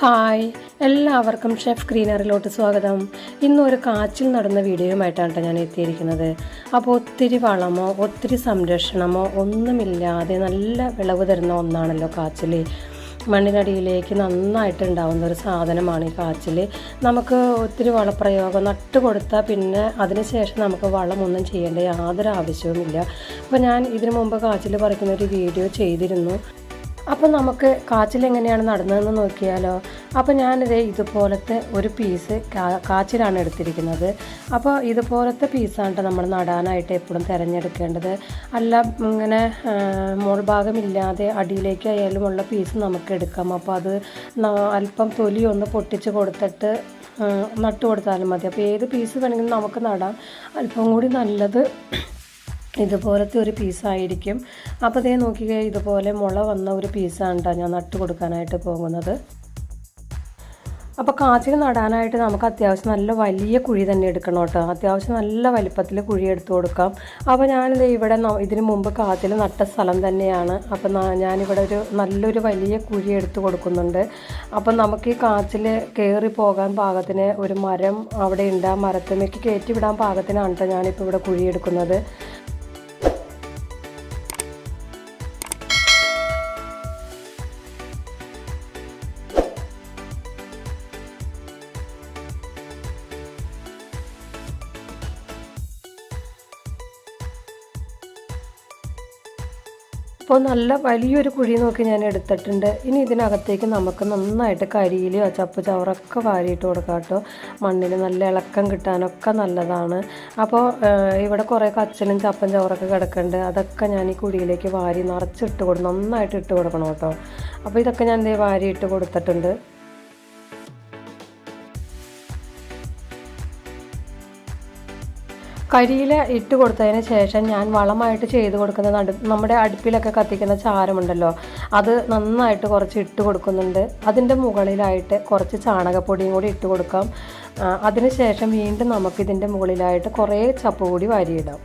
Hi എല്ലാവർക്കും chef ഗ്രീനറിലോട്ട് സ്വാഗതം. ഇന്നൊരു കാച്ചിൽ നടന്ന വീഡിയോയുമായിട്ടാണ് ഞാൻ എത്തിയിരിക്കുന്നത്. അപ്പോൾ ഒത്തിരി വളമോ ഒത്തിരി സംരക്ഷണമോ ഒന്നുമില്ലാതെ നല്ല വിളവ് തരുന്ന ഒന്നാണല്ലോ കാച്ചിൽ. മണ്ണിനടിയിലേക്ക് നന്നായിട്ട് ഉണ്ടാവുന്ന ഒരു സാധനമാണ് ഈ കാച്ചിൽ. നമുക്ക് ഒത്തിരി വളപ്രയോഗം നട്ട് കൊടുത്താൽ പിന്നെ അതിനുശേഷം നമുക്ക് വളമൊന്നും ചെയ്യേണ്ട യാതൊരു ആവശ്യവുമില്ല. അപ്പോൾ ഞാൻ ഇതിനു മുമ്പ് കാച്ചിൽ പറിക്കുന്ന ഒരു വീഡിയോ ചെയ്തിരുന്നു. അപ്പോൾ നമുക്ക് കാച്ചിൽ എങ്ങനെയാണ് നടന്നതെന്ന് നോക്കിയാലോ. അപ്പോൾ ഞാനിത് ഇതുപോലത്തെ ഒരു പീസ് കാച്ചിലാണ് എടുത്തിരിക്കുന്നത്. അപ്പോൾ ഇതുപോലത്തെ പീസാണ് നമ്മൾ നടാനായിട്ട് എപ്പോഴും തിരഞ്ഞെടുക്കേണ്ടത്. അല്ല ഇങ്ങനെ മോൾ ഭാഗമില്ലാതെ അടിയിലേക്ക് ആയാലും ഉള്ള പീസ് നമുക്ക് എടുക്കാം. അപ്പോൾ അത് അല്പം തൊലി ഒന്ന് പൊട്ടിച്ച് കൊടുത്തിട്ട് നട്ട് കൊടുത്താലും മതി. അപ്പോൾ ഏത് പീസ് വേണമെങ്കിലും നമുക്ക് നടാം. അല്പം കൂടി നല്ലത് ഇതുപോലത്തെ ഒരു പീസായിരിക്കും അപ്പോൾ ഇതേ നോക്കിക്കേ ഇതുപോലെ മുള വന്ന ഒരു പീസാണ് കേട്ടോ ഞാൻ നട്ട് കൊടുക്കാനായിട്ട് പോകുന്നത്. അപ്പോൾ കാച്ചിൽ നടാനായിട്ട് നമുക്ക് അത്യാവശ്യം നല്ല വലിയ കുഴി തന്നെ എടുക്കണം കേട്ടോ അത്യാവശ്യം നല്ല വലിപ്പത്തിൽ കുഴി എടുത്തു കൊടുക്കാം. അപ്പോൾ ഞാനിത് ഇവിടെ ഇതിനു മുമ്പ് കാച്ചിൽ നട്ട സ്ഥലം തന്നെയാണ്. അപ്പോൾ ഞാനിവിടെ ഒരു നല്ലൊരു വലിയ കുഴി എടുത്തു കൊടുക്കുന്നുണ്ട്. അപ്പം നമുക്ക് ഈ കാച്ചിൽ കയറി പോകാൻ പാകത്തിന് ഒരു മരം അവിടെ ഉണ്ട്. ആ മരത്തിലേക്ക് കയറ്റി വിടാൻ പാകത്തിനാണ് കേട്ടോ ഞാനിപ്പോൾ ഇവിടെ കുഴി എടുക്കുന്നത്. അപ്പോൾ നല്ല വലിയൊരു കുഴി നോക്കി ഞാൻ എടുത്തിട്ടുണ്ട്. ഇനി ഇതിനകത്തേക്ക് നമുക്ക് നന്നായിട്ട് കരിയിലോ ചപ്പ് ചവറൊക്കെ വാരിയിട്ട് കൊടുക്കാം കേട്ടോ. മണ്ണിന് നല്ല ഇളക്കം കിട്ടാനൊക്കെ നല്ലതാണ്. അപ്പോൾ ഇവിടെ കുറേ കച്ചലും ചപ്പൻ ചവറൊക്കെ കിടക്കുന്നുണ്ട്. അതൊക്കെ ഞാൻ ഈ കുഴിയിലേക്ക് വാരി നിറച്ചിട്ട് കൊടുക്കും നന്നായിട്ട് ഇട്ട് കൊടുക്കണം കേട്ടോ. അപ്പോൾ ഇതൊക്കെ ഞാൻ വാരി ഇട്ട് കൊടുത്തിട്ടുണ്ട്. കരിയില ഇട്ട് കൊടുത്തതിന് ശേഷം ഞാൻ വളമായിട്ട് ചെയ്ത് കൊടുക്കുന്ന നടു നമ്മുടെ അടുപ്പിലൊക്കെ കത്തിക്കുന്ന ചാരമുണ്ടല്ലോ അത് നന്നായിട്ട് കുറച്ച് ഇട്ട് കൊടുക്കുന്നുണ്ട്. അതിന്റെ മുകളിലായിട്ട് കുറച്ച് ചാണകപ്പൊടിയും കൂടി ഇട്ട് കൊടുക്കാം. അതിനുശേഷം അതിന് ശേഷം വീണ്ടും നമുക്കിതിന്റെ മുകളിലായിട്ട് കുറേ ചപ്പ് കൂടി വാരിയിടാം.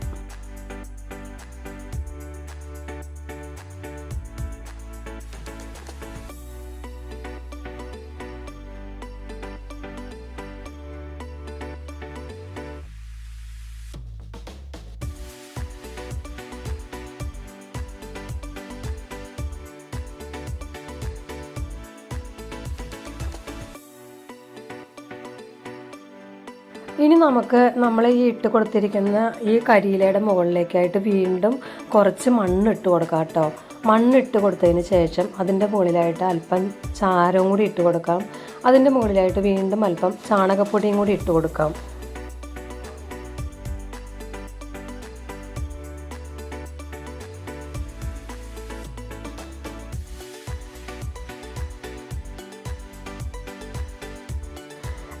ഇനി നമുക്ക് നമ്മൾ ഈ ഇട്ട് കൊടുത്തിരിക്കുന്ന ഈ കരിയിലയുടെ മുകളിലേക്കായിട്ട് വീണ്ടും കുറച്ച് മണ്ണ് ഇട്ട് കൊടുക്കാം കേട്ടോ. മണ്ണ് ഇട്ട് കൊടുത്തതിന് ശേഷം അതിന്റെ മുകളിലായിട്ട് അല്പം ചാരവും കൂടി ഇട്ട് കൊടുക്കാം. അതിന്റെ മുകളിലായിട്ട് വീണ്ടും അല്പം ചാണകപ്പൊടിയും കൂടി ഇട്ട് കൊടുക്കാം.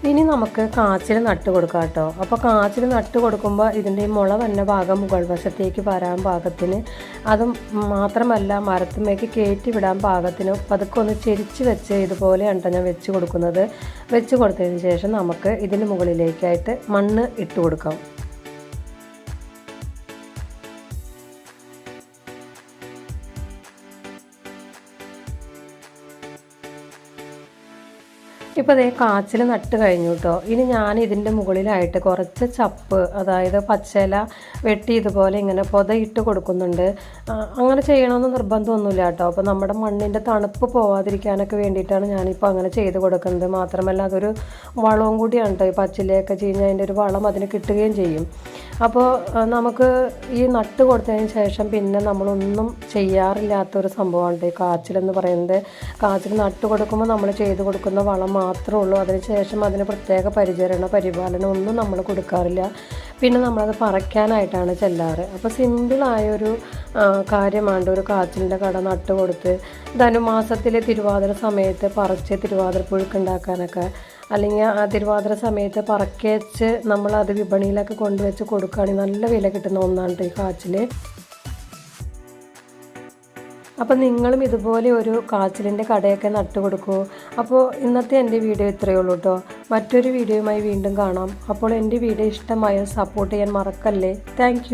ഇനി നമുക്ക് കാച്ചിൽ നട്ട് കൊടുക്കാം കേട്ടോ. അപ്പോൾ കാച്ചിൽ നട്ട് കൊടുക്കുമ്പോൾ ഇതിന്റെ മുള വന്ന ഭാഗം മുകൾ വശത്തേക്ക് വരാൻ പാകത്തിന് അതും മാത്രമല്ല മരത്തുമേക്ക് കയറ്റി വിടാൻ പാകത്തിന് പതുക്കെ ഒന്ന് ചെരിച്ച് വെച്ച് ഇതുപോലെ ട്ടോ ഞാൻ വെച്ച് കൊടുക്കുന്നത്. വെച്ച് കൊടുത്തതിന് ശേഷം നമുക്ക് ഇതിന് മുകളിലേക്കായിട്ട് മണ്ണ് ഇട്ട് കൊടുക്കാം. ഇപ്പോൾ അതേ കാച്ചിൽ നട്ട് കഴിഞ്ഞു കേട്ടോ ഇനി ഞാൻ ഇതിന്റെ മുകളിലായിട്ട് കുറച്ച് ചപ്പ് അതായത് പച്ചില വെട്ടി ഇതുപോലെ ഇങ്ങനെ പൊതയിട്ട് കൊടുക്കുന്നുണ്ട്. അങ്ങനെ ചെയ്യണമെന്ന് നിർബന്ധമൊന്നുമില്ല കേട്ടോ അപ്പോൾ നമ്മുടെ മണ്ണിന്റെ തണുപ്പ് പോവാതിരിക്കാനൊക്കെ വേണ്ടിയിട്ടാണ് ഞാനിപ്പോൾ അങ്ങനെ ചെയ്ത് കൊടുക്കുന്നത്. മാത്രമല്ല അതൊരു വളവും കൂടിയാണ് കേട്ടോ ഈ പച്ചിലയൊക്കെ ചെയ്യുന്ന അതിന്റെ ഒരു വളം അതിന് കിട്ടുകയും ചെയ്യും. അപ്പോൾ നമുക്ക് ഈ നട്ട് കൊടുത്തതിന് ശേഷം പിന്നെ നമ്മളൊന്നും ചെയ്യാറില്ലാത്തൊരു സംഭവമാണ് ഈ കാച്ചിലെന്ന് പറയുന്നത്. കാച്ചിൽ നട്ട് കൊടുക്കുമ്പോൾ നമ്മൾ ചെയ്ത് കൊടുക്കുന്ന വളം മാത്രമേ ഉള്ളൂ. അതിനുശേഷം അതിന് പ്രത്യേക പരിചരണ പരിപാലനം ഒന്നും നമ്മൾ കൊടുക്കാറില്ല. പിന്നെ നമ്മളത് പറിക്കാനായിട്ടാണ് ചെല്ലാറ്. അപ്പോൾ സിമ്പിളായൊരു കാര്യമാണ് ഒരു കാച്ചിലിന്റെ കട നട്ട് കൊടുത്ത് ധനുമാസത്തിലെ തിരുവാതിര സമയത്ത് പറിച്ച് തിരുവാതിര പുഴുക്ക് ഉണ്ടാക്കാനൊക്കെ അല്ലെങ്കിൽ ആ തിരുവാതിര സമയത്ത് പറക്കേച്ച് നമ്മളത് വിപണിയിലൊക്കെ കൊണ്ടുവച്ച് കൊടുക്കുകയാണെങ്കിൽ നല്ല വില കിട്ടുന്ന ഒന്നാണ് ഈ കാച്ചിൽ അപ്പോൾ നിങ്ങളും ഇതുപോലെ ഒരു കാച്ചിലിന്റെ കടയൊക്കെ നട്ടു കൊടുക്കൂ. അപ്പോൾ ഇന്നത്തെ എന്റെ വീഡിയോ ഇത്രയേ ഉള്ളൂ കേട്ടോ മറ്റൊരു വീഡിയോയുമായി വീണ്ടും കാണാം. അപ്പോൾ എന്റെ വീഡിയോ ഇഷ്ടമായ സപ്പോർട്ട് ചെയ്യാൻ മറക്കല്ലേ? താങ്ക്